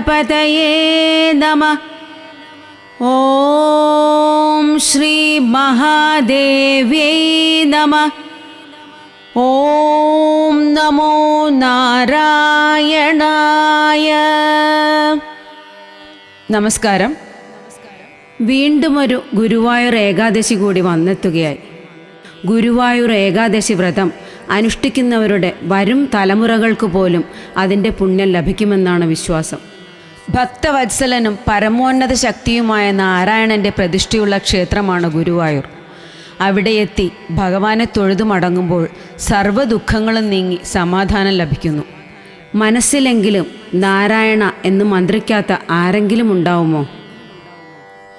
ഗണപതയേ നമ. ഓം ശ്രീ മഹാദേവ്യൈ നമ. ഓം നമോ നാരായണായ. നമസ്കാരം. വീണ്ടും ഒരു ഗുരുവായൂർ ഏകാദശി കൂടി വന്നെത്തുകയായി. ഗുരുവായൂർ ഏകാദശി വ്രതം അനുഷ്ഠിക്കുന്നവരുടെ വരും തലമുറകൾക്ക് പോലും അതിന്റെ പുണ്യം ലഭിക്കുമെന്നാണ് വിശ്വാസം. ഭക്തവത്സലനും പരമോന്നത ശക്തിയുമായ നാരായണന്റെ പ്രതിഷ്ഠയുള്ള ക്ഷേത്രമാണ് ഗുരുവായൂർ. അവിടെ എത്തി ഭഗവാനെ തൊഴുതു മടങ്ങുമ്പോൾ സർവ ദുഃഖങ്ങളും നീങ്ങി സമാധാനം ലഭിക്കുന്നു. മനസ്സിലെങ്കിലും നാരായണ എന്ന് മന്ത്രിക്കാത്ത ആരെങ്കിലും ഉണ്ടാവുമോ?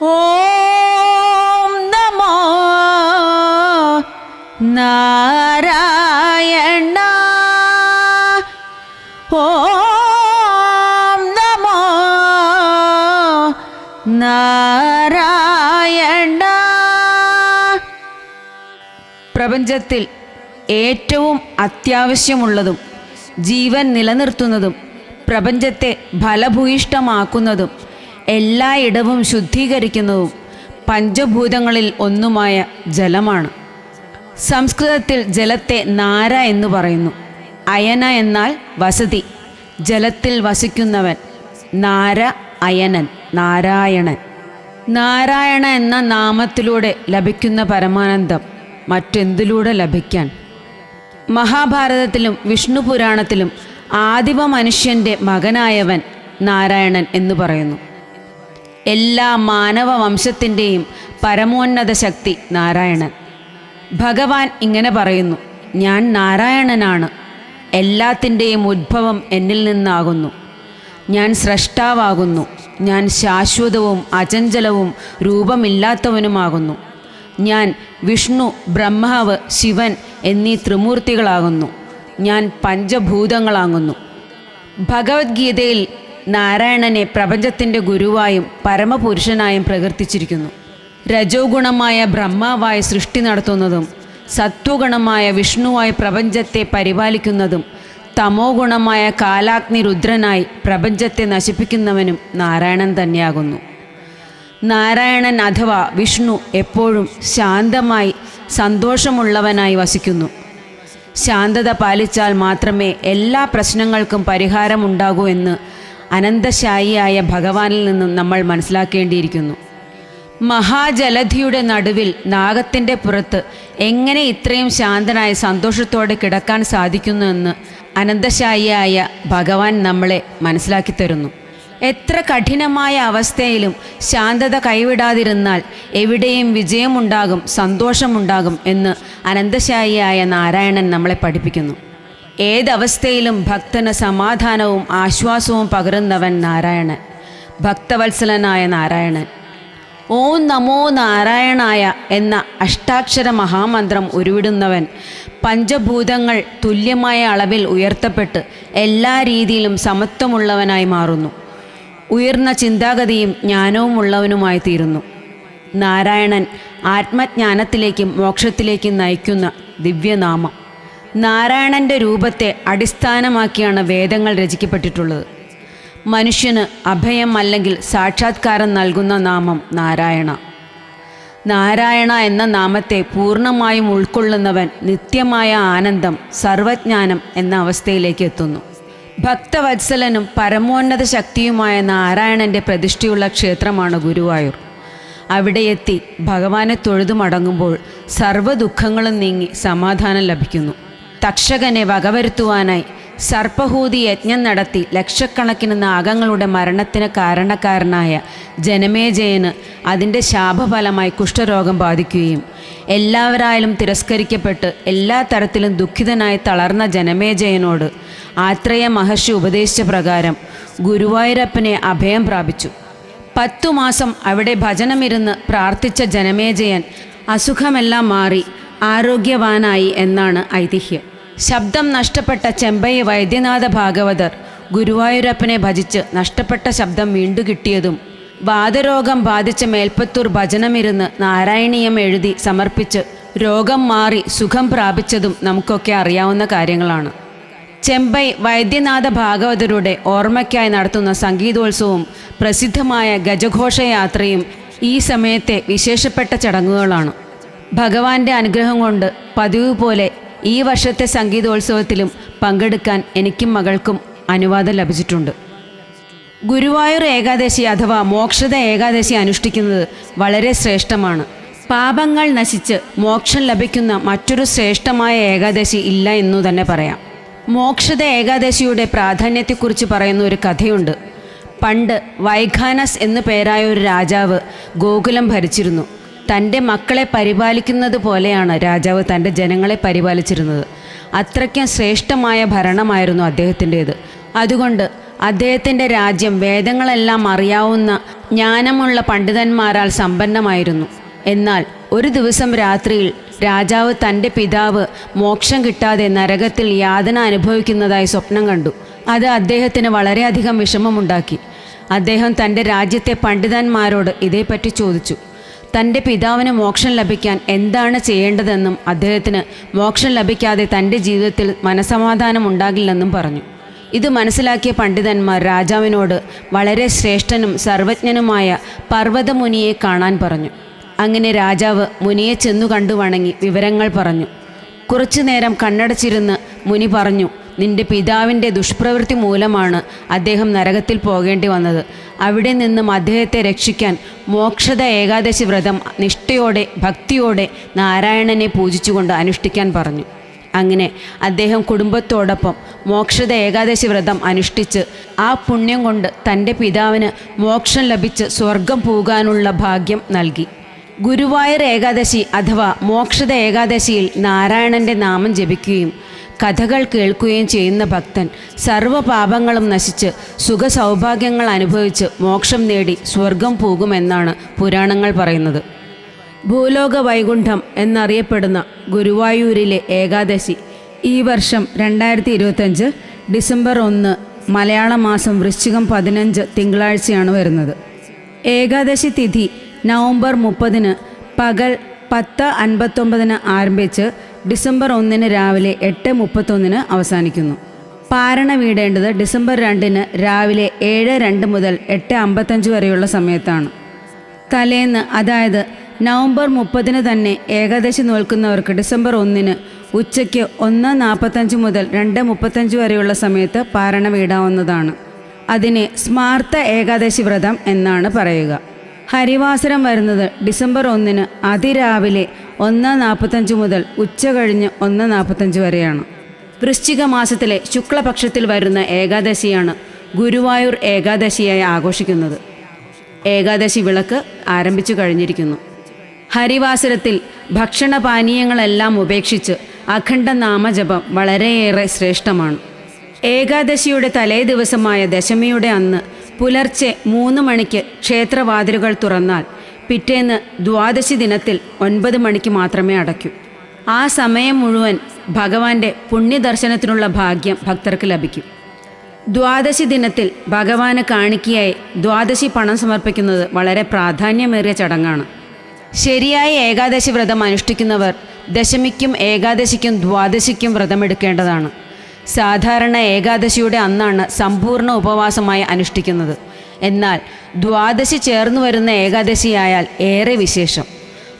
ഓം നമോ നാരായണ. ഓം നാരായണ. പ്രപഞ്ചത്തിൽ ഏറ്റവും അത്യാവശ്യമുള്ളതും ജീവൻ നിലനിർത്തുന്നതും പ്രപഞ്ചത്തെ ഫലഭൂയിഷ്ടമാക്കുന്നതും എല്ലായിടവും ശുദ്ധീകരിക്കുന്നതും പഞ്ചഭൂതങ്ങളിൽ ഒന്നുമായ ജലമാണ്. സംസ്കൃതത്തിൽ ജലത്തെ നാര എന്ന് പറയുന്നു. അയന എന്നാൽ വസതി. ജലത്തിൽ വസിക്കുന്നവൻ നാര അയനൻ. നാരായണൻ. നാരായണ എന്ന നാമത്തിലൂടെ ലഭിക്കുന്ന പരമാനന്ദം മറ്റെന്തിലൂടെ ലഭിക്കാൻ? മഹാഭാരതത്തിലും വിഷ്ണു പുരാണത്തിലും ആദിമ മനുഷ്യന്റെ മകനായവൻ നാരായണൻ എന്ന് പറയുന്നു. എല്ലാ മാനവ വംശത്തിന്റെയും പരമോന്നത ശക്തി നാരായണൻ. ഭഗവാൻ ഇങ്ങനെ പറയുന്നു ഞാൻ നാരായണനാണ്. എല്ലാത്തിന്റെയും ഉത്ഭവം എന്നിൽ നിന്നാകുന്നു. ഞാൻ സ്രഷ്ടാവാകുന്നു. ഞാൻ ശാശ്വതവും അചഞ്ചലവും രൂപമില്ലാത്തവനുമാകുന്നു. ഞാൻ വിഷ്ണു ബ്രഹ്മാവ് ശിവൻ എന്നീ ത്രിമൂർത്തികളാകുന്നു. ഞാൻ പഞ്ചഭൂതങ്ങളാകുന്നു. ഭഗവത്ഗീതയിൽ നാരായണനെ പ്രപഞ്ചത്തിന്റെ ഗുരുവായും പരമപുരുഷനായും പ്രകീർത്തിച്ചിരിക്കുന്നു. രജോഗുണമായ ബ്രഹ്മാവായി സൃഷ്ടി നടത്തുന്നതും സത്വഗുണമായ വിഷ്ണുവായി പ്രപഞ്ചത്തെ പരിപാലിക്കുന്നതും തമോ ഗുണമായ കാലാഗ്നി രുദ്രനായി പ്രപഞ്ചത്തെ നശിപ്പിക്കുന്നവനും നാരായണൻ തന്നെയാകുന്നു. നാരായണൻ അഥവാ വിഷ്ണു എപ്പോഴും ശാന്തമായി സന്തോഷമുള്ളവനായി വസിക്കുന്നു. ശാന്തത പാലിച്ചാൽ മാത്രമേ എല്ലാ പ്രശ്നങ്ങൾക്കും പരിഹാരമുണ്ടാകൂ എന്ന് അനന്തശായിയായ ഭഗവാനിൽ നിന്നും നമ്മൾ മനസ്സിലാക്കേണ്ടിയിരിക്കുന്നു. മഹാജലധിയുടെ നടുവിൽ നാഗത്തിന്റെ പുറത്ത് എങ്ങനെ ഇത്രയും ശാന്തനായി സന്തോഷത്തോടെ കിടക്കാൻ സാധിക്കുന്നു എന്ന് അനന്തശായിയായ ഭഗവാൻ നമ്മളെ മനസ്സിലാക്കി തരുന്നു. എത്ര കഠിനമായ അവസ്ഥയിലും ശാന്തത കൈവിടാതിരുന്നാൽ എവിടെയും വിജയമുണ്ടാകും സന്തോഷമുണ്ടാകും എന്ന് അനന്തശായിയായ നാരായണൻ നമ്മളെ പഠിപ്പിക്കുന്നു. ഏതവസ്ഥയിലും ഭക്തന് സമാധാനവും ആശ്വാസവും പകരുന്നവൻ നാരായണൻ ഭക്തവത്സലനായ നാരായണൻ. ഓം നമോ നാരായണായ എന്ന അഷ്ടാക്ഷര മഹാമന്ത്രം ഉരുവിടുന്നവൻ പഞ്ചഭൂതങ്ങൾ തുല്യമായ അളവിൽ ഉയർത്തപ്പെട്ട് എല്ലാ രീതിയിലും സമത്വമുള്ളവനായി മാറുന്നു. ഉയർന്ന ചിന്താഗതിയും ജ്ഞാനവും ഉള്ളവനുമായി തീരുന്നു. നാരായണൻ ആത്മജ്ഞാനത്തിലേക്കും മോക്ഷത്തിലേക്കും നയിക്കുന്ന ദിവ്യനാമം. നാരായണന്റെ രൂപത്തെ അടിസ്ഥാനമാക്കിയാണ് വേദങ്ങൾ രചിക്കപ്പെട്ടിട്ടുള്ളത്. മനുഷ്യന് അഭയം അല്ലെങ്കിൽ സാക്ഷാത്കാരം നൽകുന്ന നാമം നാരായണ. നാരായണ എന്ന നാമത്തെ പൂർണമായും ഉൾക്കൊള്ളുന്നവൻ നിത്യമായ ആനന്ദം സർവജ്ഞാനം എന്ന അവസ്ഥയിലേക്ക് എത്തുന്നു. ഭക്തവത്സലനും പരമോന്നത ശക്തിയുമായ നാരായണന്റെ പ്രതിഷ്ഠയുള്ള ക്ഷേത്രമാണ് ഗുരുവായൂർ. അവിടെ എത്തി ഭഗവാനെ തൊഴുതു മടങ്ങുമ്പോൾ സർവ ദുഃഖങ്ങളും നീങ്ങി സമാധാനം ലഭിക്കുന്നു. തക്ഷകനെ വകവരുത്തുവാനായി സർപ്പഹൂതി യജ്ഞം നടത്തി ലക്ഷക്കണക്കിന് നാഗങ്ങളുടെ മരണത്തിന് കാരണക്കാരനായ ജനമേജയന് അതിന്റെ ശാപഫലമായി കുഷ്ഠരോഗം ബാധിക്കുകയും എല്ലാവരായാലും തിരസ്കരിക്കപ്പെട്ട് എല്ലാ തരത്തിലും ദുഃഖിതനായി തളർന്ന ജനമേജയനോട് ആത്രേയ മഹർഷി ഉപദേശിച്ച പ്രകാരം ഗുരുവായൂരപ്പനെ അഭയം പ്രാപിച്ചു. പത്തു മാസം അവിടെ ഭജനമിരുന്ന് പ്രാർത്ഥിച്ച ജനമേജയൻ അസുഖമെല്ലാം മാറി ആരോഗ്യവാനായി എന്നാണ് ഐതിഹ്യം. ശബ്ദം നഷ്ടപ്പെട്ട ചെമ്പൈ വൈദ്യനാഥ ഭാഗവതർ ഗുരുവായൂരപ്പനെ ഭജിച്ച് നഷ്ടപ്പെട്ട ശബ്ദം വീണ്ടു കിട്ടിയതും വാദരോഗം ബാധിച്ച മേൽപ്പത്തൂർ ഭജനമിരുന്ന് നാരായണീയം എഴുതി സമർപ്പിച്ച് രോഗം മാറി സുഖം പ്രാപിച്ചതും നമുക്കൊക്കെ അറിയാവുന്ന കാര്യങ്ങളാണ്. ചെമ്പൈ വൈദ്യനാഥ ഭാഗവതരുടെ ഓർമ്മയ്ക്കായി നടത്തുന്ന സംഗീതോത്സവവും പ്രസിദ്ധമായ ഗജഘോഷയാത്രയും ഈ സമയത്തെ വിശേഷപ്പെട്ട ചടങ്ങുകളാണ്. ഭഗവാന്റെ അനുഗ്രഹം കൊണ്ട് പതിവ് പോലെ ഈ വർഷത്തെ സംഗീതോത്സവത്തിലും പങ്കെടുക്കാൻ എനിക്കും മകൾക്കും അനുവാദം ലഭിച്ചിട്ടുണ്ട്. ഗുരുവായൂർ ഏകാദശി അഥവാ മോക്ഷത ഏകാദശി അനുഷ്ഠിക്കുന്നത് വളരെ ശ്രേഷ്ഠമാണ്. പാപങ്ങൾ നശിച്ച് മോക്ഷം ലഭിക്കുന്ന മറ്റൊരു ശ്രേഷ്ഠമായ ഏകാദശി ഇല്ല എന്നു തന്നെ പറയാം. മോക്ഷത ഏകാദശിയുടെ പ്രാധാന്യത്തെക്കുറിച്ച് പറയുന്ന ഒരു കഥയുണ്ട്. പണ്ട് വൈഖാനസ് എന്നു പേരായ ഒരു രാജാവ് ഗോകുലം ഭരിച്ചിരുന്നു. തന്റെ മക്കളെ പരിപാലിക്കുന്നത് പോലെയാണ് രാജാവ് തന്റെ ജനങ്ങളെ പരിപാലിച്ചിരുന്നത്. അത്രയ്ക്കും ശ്രേഷ്ഠമായ ഭരണമായിരുന്നു അദ്ദേഹത്തിന്റേത്. അതുകൊണ്ട് അദ്ദേഹത്തിന്റെ രാജ്യം വേദങ്ങളെല്ലാം അറിയാവുന്ന ജ്ഞാനമുള്ള പണ്ഡിതന്മാരാൽ സമ്പന്നമായിരുന്നു. എന്നാൽ ഒരു ദിവസം രാത്രിയിൽ രാജാവ് തന്റെ പിതാവ് മോക്ഷം കിട്ടാതെ നരകത്തിൽ യാതന അനുഭവിക്കുന്നതായി സ്വപ്നം കണ്ടു. അത് അദ്ദേഹത്തിന് വളരെയധികം വിഷമമുണ്ടാക്കി. അദ്ദേഹം തന്റെ രാജ്യത്തെ പണ്ഡിതന്മാരോട് ഇതേപ്പറ്റി ചോദിച്ചു. തന്റെ പിതാവിന് മോക്ഷം ലഭിക്കാൻ എന്താണ് ചെയ്യേണ്ടതെന്നും അദ്ദേഹത്തിന് മോക്ഷം ലഭിക്കാതെ തന്റെ ജീവിതത്തിൽ മനസമാധാനം ഉണ്ടാകില്ലെന്നും പറഞ്ഞു. ഇത് മനസ്സിലാക്കിയ പണ്ഡിതന്മാർ രാജാവിനോട് വളരെ ശ്രേഷ്ഠനും സർവജ്ഞനുമായ പർവതമുനിയെ കാണാൻ പറഞ്ഞു. അങ്ങനെ രാജാവ് മുനിയെ ചെന്നു കണ്ടു വണങ്ങി വിവരങ്ങൾ പറഞ്ഞു. കുറച്ചു നേരം കണ്ണടച്ചിരുന്ന് മുനി പറഞ്ഞു നിന്റെ പിതാവിന്റെ ദുഷ്പ്രവൃത്തി മൂലമാണ് അദ്ദേഹം നരകത്തിൽ പോകേണ്ടി വന്നത്. അവിടെ നിന്നും അദ്ദേഹത്തെ രക്ഷിക്കാൻ മോക്ഷത ഏകാദശി വ്രതം നിഷ്ഠയോടെ ഭക്തിയോടെ നാരായണനെ പൂജിച്ചുകൊണ്ട് അനുഷ്ഠിക്കാൻ പറഞ്ഞു. അങ്ങനെ അദ്ദേഹം കുടുംബത്തോടൊപ്പം മോക്ഷത ഏകാദശി വ്രതം അനുഷ്ഠിച്ച് ആ പുണ്യം കൊണ്ട് തന്റെ പിതാവിന് മോക്ഷം ലഭിച്ച് സ്വർഗം പോകാനുള്ള ഭാഗ്യം നൽകി. ഗുരുവായൂർ ഏകാദശി അഥവാ മോക്ഷത ഏകാദശിയിൽ നാരായണന്റെ നാമം ജപിക്കുകയും കഥകൾ കേൾക്കുകയും ചെയ്യുന്ന ഭക്തൻ സർവപാപങ്ങളും നശിച്ച് സുഖസൗഭാഗ്യങ്ങൾ അനുഭവിച്ച് മോക്ഷം നേടി സ്വർഗം പോകുമെന്നാണ് പുരാണങ്ങൾ പറയുന്നത്. ഭൂലോക വൈകുണ്ഠം എന്നറിയപ്പെടുന്ന ഗുരുവായൂരിലെ ഏകാദശി ഈ വർഷം രണ്ടായിരത്തി ഇരുപത്തഞ്ച് ഡിസംബർ ഒന്ന് മലയാള മാസം വൃശ്ചികം പതിനഞ്ച് തിങ്കളാഴ്ചയാണ് വരുന്നത്. ഏകാദശി തിഥി നവംബർ മുപ്പതിന് പകൽ പത്ത് അൻപത്തൊമ്പതിന് ആരംഭിച്ച് ഡിസംബർ ഒന്നിന് രാവിലെ എട്ട് മുപ്പത്തൊന്നിന് അവസാനിക്കുന്നു. പാരണ വീടേണ്ടത് ഡിസംബർ രണ്ടിന് രാവിലെ ഏഴ് രണ്ട് മുതൽ എട്ട് അമ്പത്തഞ്ച് വരെയുള്ള സമയത്താണ്. തലേന്ന് അതായത് നവംബർ മുപ്പതിന് തന്നെ ഏകാദശി നോൽക്കുന്നവർക്ക് ഡിസംബർ ഒന്നിന് ഉച്ചയ്ക്ക് ഒന്ന് നാൽപ്പത്തഞ്ച് മുതൽ രണ്ട് മുപ്പത്തഞ്ച് വരെയുള്ള സമയത്ത് പാരണ വീടാവുന്നതാണ്. അതിനെ സ്മാർത്ത ഏകാദശി വ്രതം എന്നാണ് പറയുക. ഹരിവാസരം വരുന്നത് ഡിസംബർ ഒന്നിന് അതിരാവിലെ ഒന്ന് നാൽപ്പത്തഞ്ച് മുതൽ ഉച്ച കഴിഞ്ഞ് ഒന്ന് നാൽപ്പത്തഞ്ച് വരെയാണ്. വൃശ്ചിക മാസത്തിലെ ശുക്ലപക്ഷത്തിൽ വരുന്ന ഏകാദശിയാണ് ഗുരുവായൂർ ഏകാദശിയായി ആഘോഷിക്കുന്നത്. ഏകാദശി വിളക്ക് ആരംഭിച്ചു കഴിഞ്ഞിരിക്കുന്നു. ഹരിവാസരത്തിൽ ഭക്ഷണപാനീയങ്ങളെല്ലാം ഉപേക്ഷിച്ച് അഖണ്ഡ നാമജപം വളരെയേറെ ശ്രേഷ്ഠമാണ്. ഏകാദശിയുടെ തലേ ദിവസമായ ദശമിയുടെ അന്ന് പുലർച്ചെ മൂന്ന് മണിക്ക് ക്ഷേത്രവാതിലുകൾ തുറന്നാൽ പിറ്റേന്ന് ദ്വാദശി ദിനത്തിൽ ഒൻപത് മണിക്ക് മാത്രമേ അടയ്ക്കൂ. ആ സമയം മുഴുവൻ ഭഗവാന്റെ പുണ്യദർശനത്തിനുള്ള ഭാഗ്യം ഭക്തർക്ക് ലഭിക്കും. ദ്വാദശി ദിനത്തിൽ ഭഗവാന് കാണിക്കയായി ദ്വാദശി പണം സമർപ്പിക്കുന്നത് വളരെ പ്രാധാന്യമേറിയ ചടങ്ങാണ്. ശരിയായ ഏകാദശി വ്രതം അനുഷ്ഠിക്കുന്നവർ ദശമിക്കും ഏകാദശിക്കും ദ്വാദശിക്കും വ്രതമെടുക്കേണ്ടതാണ്. സാധാരണ ഏകാദശിയുടെ അന്നാണ് സമ്പൂർണ ഉപവാസമായി അനുഷ്ഠിക്കുന്നത്. എന്നാൽ ദ്വാദശി ചേർന്നു വരുന്ന ഏകാദശിയായാൽ ഏറെ വിശേഷം.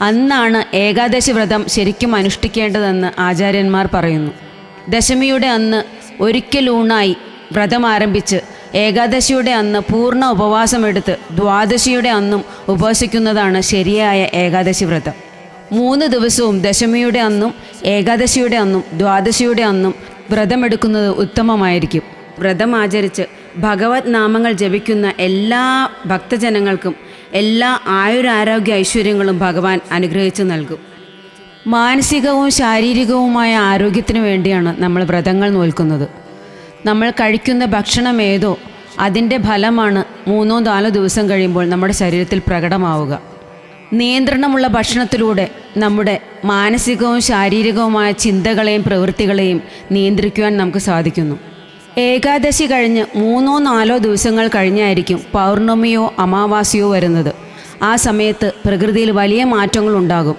അന്നാണ് ഏകാദശി വ്രതം ശരിക്കും അനുഷ്ഠിക്കേണ്ടതെന്ന് ആചാര്യന്മാർ പറയുന്നു. ദശമിയുടെ അന്ന് ഒരിക്കലൂണായി വ്രതം ആരംഭിച്ച് ഏകാദശിയുടെ അന്ന് പൂർണ ഉപവാസമെടുത്ത് ദ്വാദശിയുടെ അന്നും ഉപവസിക്കുന്നതാണ് ശരിയായ ഏകാദശി വ്രതം. മൂന്ന് ദിവസവും ദശമിയുടെ അന്നും ഏകാദശിയുടെ അന്നും ദ്വാദശിയുടെ അന്നും വ്രതമെടുക്കുന്നത് ഉത്തമമായിരിക്കും. വ്രതം ആചരിച്ച് ഭഗവത് നാമങ്ങൾ ജപിക്കുന്ന എല്ലാ ഭക്തജനങ്ങൾക്കും എല്ലാ ആയുരാരോഗ്യ ഐശ്വര്യങ്ങളും ഭഗവാൻ അനുഗ്രഹിച്ചു നൽകും. മാനസികവും ശാരീരികവുമായ ആരോഗ്യത്തിന് വേണ്ടിയാണ് നമ്മൾ വ്രതങ്ങൾ നോൽക്കുന്നത്. നമ്മൾ കഴിക്കുന്ന ഭക്ഷണം ഏതോ അതിന്റെ ഫലമാണ് മൂന്നോ നാലോ ദിവസം കഴിയുമ്പോൾ നമ്മുടെ ശരീരത്തിൽ പ്രകടമാവുക. നിയന്ത്രണമുള്ള ഭക്ഷണത്തിലൂടെ നമ്മുടെ മാനസികവും ശാരീരികവുമായ ചിന്തകളെയും പ്രവൃത്തികളെയും നിയന്ത്രിക്കുവാൻ നമുക്ക് സാധിക്കുന്നു. ഏകാദശി കഴിഞ്ഞ് മൂന്നോ നാലോ ദിവസങ്ങൾ കഴിഞ്ഞായിരിക്കും പൗർണമിയോ അമാവാസിയോ വരുന്നത്. ആ സമയത്ത് പ്രകൃതിയിൽ വലിയ മാറ്റങ്ങൾ ഉണ്ടാകും.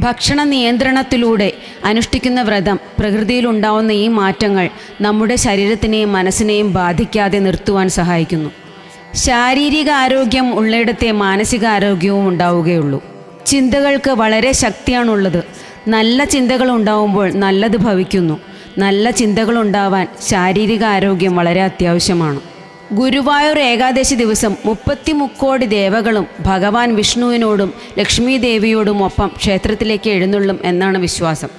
ഭക്ഷണ നിയന്ത്രണത്തിലൂടെ അനുഷ്ഠിക്കുന്ന വ്രതം പ്രകൃതിയിലുണ്ടാവുന്ന ഈ മാറ്റങ്ങൾ നമ്മുടെ ശരീരത്തിനെയും മനസ്സിനെയും ബാധിക്കാതെ നിർത്തുവാൻ സഹായിക്കുന്നു. ശാരീരിക ആരോഗ്യം ഉള്ളിടത്തെ മാനസിക ആരോഗ്യവും ഉണ്ടാവുകയുള്ളൂ. ചിന്തകൾക്ക് വളരെ ശക്തിയാണുള്ളത്. നല്ല ചിന്തകൾ ഉണ്ടാവുമ്പോൾ നല്ലത് ഭവിക്കുന്നു. നല്ല ചിന്തകളുണ്ടാവാൻ ശാരീരിക ആരോഗ്യം വളരെ അത്യാവശ്യമാണ്. ഗുരുവായൂർ ഏകാദശി ദിവസം മുപ്പത്തി മുക്കോടി ദേവകളും ഭഗവാൻ വിഷ്ണുവിനോടും ലക്ഷ്മി ദേവിയോടും ഒപ്പം ക്ഷേത്രത്തിലേക്ക് എഴുന്നള്ളും എന്നാണ് വിശ്വാസം.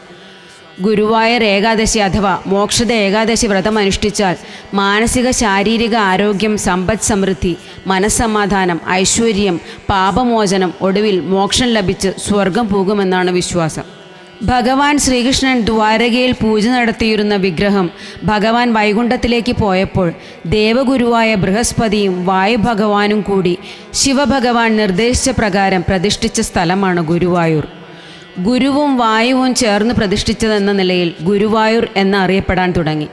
ഗുരുവായൂർ ഏകാദശി അഥവാ മോക്ഷത ഏകാദശി വ്രതം അനുഷ്ഠിച്ചാൽ മാനസിക ശാരീരിക ആരോഗ്യം സമ്പദ് സമൃദ്ധി മനസ്സമാധാനം ഐശ്വര്യം പാപമോചനം ഒടുവിൽ മോക്ഷം ലഭിച്ച് സ്വർഗം പോകുമെന്നാണ് വിശ്വാസം. ഭഗവാൻ ശ്രീകൃഷ്ണൻ ദ്വാരകയിൽ പൂജ നടത്തിയിരുന്ന വിഗ്രഹം ഭഗവാൻ വൈകുണ്ഠത്തിലേക്ക് പോയപ്പോൾ ദേവഗുരുവായ ബൃഹസ്പതിയും വായുഭഗവാനും കൂടി ശിവഭഗവാൻ നിർദ്ദേശിച്ച പ്രകാരം പ്രതിഷ്ഠിച്ച സ്ഥലമാണ് ഗുരുവായൂർ. ഗുരുവും വായുവും ചേർന്ന് പ്രതിഷ്ഠിച്ചതെന്ന നിലയിൽ ഗുരുവായൂർ എന്ന് അറിയപ്പെടാൻ തുടങ്ങി.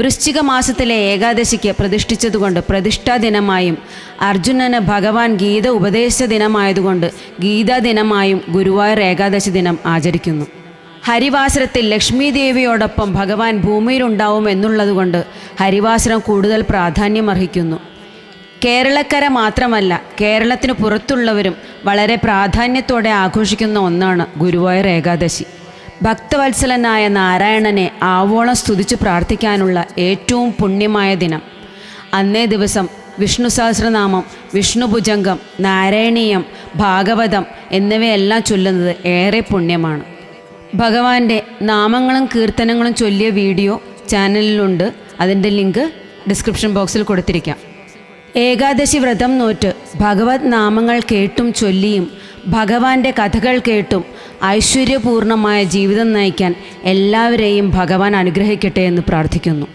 വൃശ്ചിക മാസത്തിലെ ഏകാദശിക്ക് പ്രതിഷ്ഠിച്ചതുകൊണ്ട് പ്രതിഷ്ഠാ ദിനമായും അർജുനന് ഭഗവാൻ ഗീത ഉപദേശ ദിനമായതുകൊണ്ട് ഗീതാ ദിനമായും ഗുരുവായൂർ ഏകാദശി ദിനം ആചരിക്കുന്നു. ഹരിവാസരത്തിൽ ലക്ഷ്മി ദേവിയോടൊപ്പം ഭഗവാൻ ഭൂമിയിലുണ്ടാവും എന്നുള്ളതുകൊണ്ട് ഹരിവാസരം കൂടുതൽ പ്രാധാന്യം അർഹിക്കുന്നു കേരളക്കര മാത്രമല്ല കേരളത്തിന് പുറത്തുള്ളവരും വളരെ പ്രാധാന്യത്തോടെ ആഘോഷിക്കുന്ന ഒന്നാണ് ഗുരുവായൂർ ഏകാദശി. ഭക്തവത്സലനായ നാരായണനെ ആവോളം സ്തുതിച്ച് പ്രാർത്ഥിക്കാനുള്ള ഏറ്റവും പുണ്യമായ ദിനം. അന്നേ ദിവസം വിഷ്ണു സഹസ്രനാമം വിഷ്ണുഭുജംഗം നാരായണീയം ഭാഗവതം എന്നിവയെല്ലാം ചൊല്ലുന്നത് ഏറെ പുണ്യമാണ്. ഭഗവാന്റെ നാമങ്ങളും കീർത്തനങ്ങളും ചൊല്ലിയ വീഡിയോ ചാനലിലുണ്ട്. അതിന്റെ ലിങ്ക് ഡിസ്ക്രിപ്ഷൻ ബോക്സിൽ കൊടുത്തിരിക്കാം. ഏകാദശി വ്രതം നോറ്റ് ഭഗവത് നാമങ്ങൾ കേട്ടും ചൊല്ലിയും ഭഗവാന്റെ കഥകൾ കേട്ടും ഐശ്വര്യപൂർണമായ ജീവിതം നയിക്കാൻ എല്ലാവരെയും ഭഗവാൻ അനുഗ്രഹിക്കട്ടെ എന്ന് പ്രാർത്ഥിക്കുന്നു.